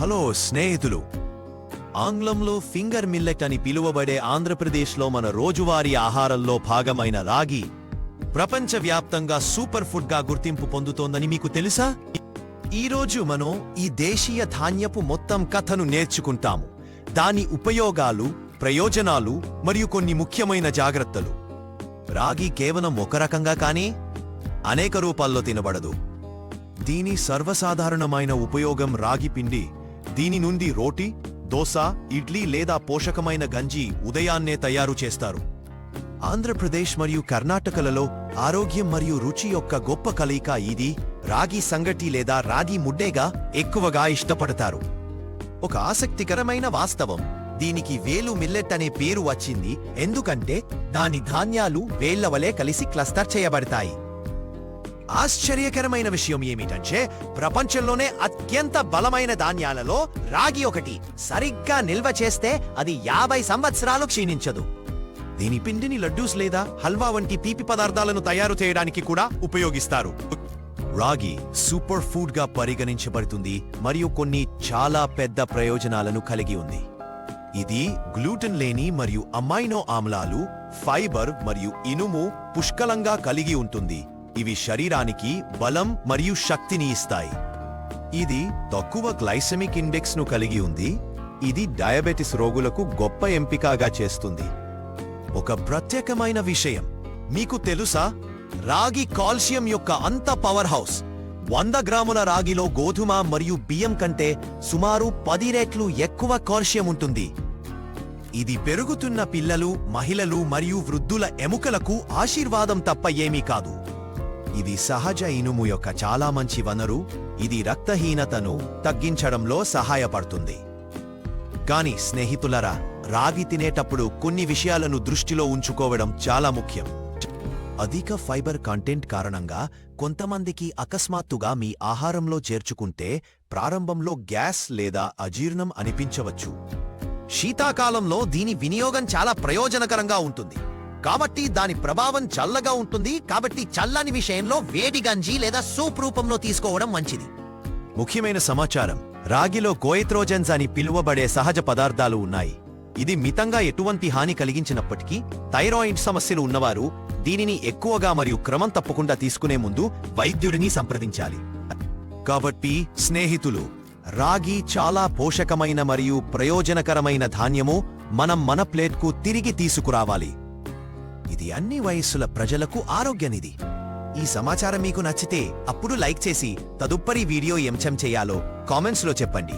Hello స్నేహితులు. ఆంగ్లంలో finger millet అని పిలువబడే ఆంధ్రప్రదేశ్లో మన రోజువారీ ఆహారంలో భాగమైన రాగి ప్రపంచవ్యాప్తంగా సూపర్ ఫుడ్గా గుర్తింపు పొందుతోందని మీకు తెలుసా? ఈరోజు మనం ఈ దేశీయ ధాన్యపు మొత్తం కథను నేర్చుకుంటాము. దాని ఉపయోగాలు ప్రయోజనాలు మరియు కొన్ని ముఖ్యమైన జాగ్రత్తలు. రాగి కేవలం ఒక రకంగా కానీ అనేక రూపాల్లో తినబడదు. దీని సర్వసాధారణమైన ఉపయోగం రాగి పిండి. దీని నుండి రోటి దోశ ఇడ్లీ లేదా పోషకమైన గంజి ఉదయాన్నే తయారు చేస్తారు. ఆంధ్రప్రదేశ్ మరియు కర్ణాటకలలో ఆరోగ్యం మరియు రుచి యొక్క గొప్ప కలయిక ఇది. రాగి సంగటి లేదా రాగి ముడ్డేగా ఎక్కువగా ఇష్టపడతారు. ఒక ఆసక్తికరమైన వాస్తవం దీనికి వేలు మిల్లెట్ అనే పేరు వచ్చింది. ఎందుకంటే దాని ధాన్యాలు వేళ్ళ వలె కలిసి క్లస్టర్ చేయబడతాయి. ఆశ్చర్యకరమైన విషయం ఏమిటంటే ప్రపంచంలోనే అత్యంత బలమైన ధాన్యాలలో రాగి ఒకటి సరిగ్గా నిల్వ చేస్తే అది యాభై సంవత్సరాలు క్షీణించదు. దీని పిండిని లడ్డూస్ లేదా హల్వా వంటి తీపి పదార్థాలను తయారు చేయడానికి కూడా ఉపయోగిస్తారు. రాగి సూపర్ ఫుడ్గా పరిగణించబడుతుంది మరియు కొన్ని చాలా పెద్ద ప్రయోజనాలను కలిగి ఉంది. ఇది గ్లూటెన్ లేని మరియు అమైనో ఆమ్లాలు ఫైబర్ మరియు ఇనుము పుష్కలంగా కలిగి ఉంటుంది. ఇవి శరీరానికి బలం మరియు శక్తిని ఇస్తాయి. ఇది తక్కువ గ్లైసెమిక్ ఇండెక్స్ను కలిగి ఉంది. ఇది డయాబెటిస్ రోగులకు గొప్ప ఎంపికగా చేస్తుంది. ఒక ప్రత్యేకమైన విషయం. మీకు తెలుసా? రాగి కాల్షియం యొక్క అంత పవర్ హౌస్. వంద గ్రాముల రాగిలో గోధుమ మరియు బియ్యం కంటే సుమారు పది రెట్లు ఎక్కువ కాల్షియం ఉంటుంది. ఇది పెరుగుతున్న పిల్లలు మహిళలు మరియు వృద్ధుల ఎముకలకు ఆశీర్వాదం తప్ప ఏమీ కాదు. ఇది సహజ ఇనుము యొక్క చాలా మంచి వనరు ఇది రక్తహీనతను తగ్గించడంలో సహాయపడుతుంది. కానీ స్నేహితులరా రాగి తినేటప్పుడు కొన్ని విషయాలను దృష్టిలో ఉంచుకోవడం చాలా ముఖ్యం. అధిక ఫైబర్ కంటెంట్ కారణంగా కొంతమందికి అకస్మాత్తుగా మీ ఆహారంలో చేర్చుకుంటే ప్రారంభంలో గ్యాస్ లేదా అజీర్ణం అనిపించవచ్చు. శీతాకాలంలో దీని వినియోగం చాలా ప్రయోజనకరంగా ఉంటుంది. కాబట్టి దాని ప్రభావం చల్లగా ఉంటుంది. కాబట్టి చల్లని విషయంలో వేడి గంజి లేదా సూప్ రూపంలో తీసుకోవడం మంచిది. ముఖ్యమైన సమాచారం. రాగిలో కోయిత్రోజన్స్ అని పిలువబడే సహజ పదార్థాలు ఉన్నాయి. ఇది మితంగా ఎటువంటి హాని కలిగించినప్పటికీ థైరాయిడ్ సమస్యలు ఉన్నవారు దీనిని ఎక్కువగా మరియు క్రమం తప్పకుండా తీసుకునే ముందు వైద్యుడిని సంప్రదించాలి. కాబట్టి స్నేహితులు రాగి చాలా పోషకమైన మరియు ప్రయోజనకరమైన ధాన్యము మనం మన ప్లేట్కు తిరిగి తీసుకురావాలి. ఇది అన్ని వయస్సుల ప్రజలకు ఆరోగ్యనిది ఈ సమాచారం మీకు నచ్చితే అప్పుడు లైక్ చేసి తదుపరి వీడియో ఎంచం చేయాలో కామెంట్స్లో చెప్పండి.